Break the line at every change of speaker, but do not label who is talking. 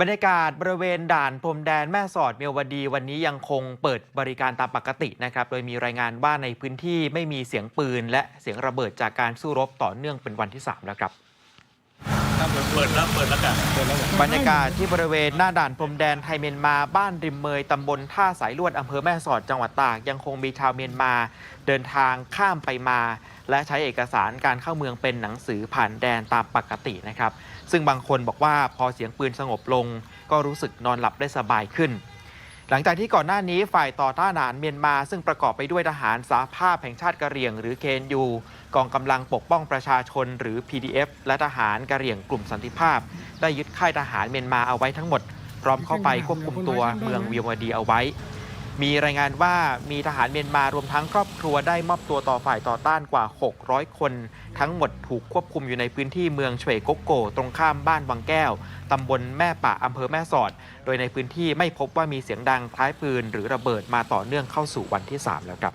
บรรยากาศบริเวณด่านพรมแดนแม่สอดเมียวดี วันนี้ยังคงเปิดบริการตามปกตินะครับ โดยมีรายงานว่าในพื้นที่ไม่มีเสียงปืน และเสียงระเบิดจากการสู้รบต่อเนื่องเป็นวันที่ 3 แล้วครับ
เปิดแล้วเปิดแล้วกัน
บรรยากาศที่บริเวณหน้าด่านพรมแดนไทยเมียนมาบ้านริมเมยตำบลท่าสายลวดอำเภอแม่สอดจังหวัดตาก ยังคงมีชาวเมียนมา เดินทางข้ามไปมา และใช้เอกสารการเข้าเมืองเป็นหนังสือผ่านแดนตามปกตินะครับ ซึ่งบางคนบอกว่าพอเสียงปืนสงบลง ก็รู้สึกนอนหลับได้สบายขึ้น หลังจากที่ก่อนหน้านี้ฝ่ายต่อต้านานเมียนมา ซึ่งประกอบไปด้วยทหารสาภาพแห่งชาติกะเหรี่ยง หรือเคนยูกองกำลังปกป้องประชาชนหรือ PDF และทหารกะเหรี่ยงกลุ่มสันติภาพ ได้ยึดค่ายทหารเมียนมาเอาไว้ทั้งหมด พร้อมเข้าไปควบคุมตัวเมืองเวียวดีเอาไว้ มีรายงานว่ามีทหารเมียนมารวมทั้งครอบครัวได้มอบตัวต่อฝ่ายต่อต้านกว่า 600 คน ทั้งหมดถูกควบคุมอยู่ในพื้นที่เมืองเฉวยกกโก ตรงข้ามบ้านวังแก้ว ตำบลแม่ป่าอำเภอแม่สอด โดยในพื้นที่ไม่พบว่ามีเสียงดังคล้ายปืน หรือระเบิดมาต่อเนื่องเข้าสู่วันที่ 3 แล้วครับ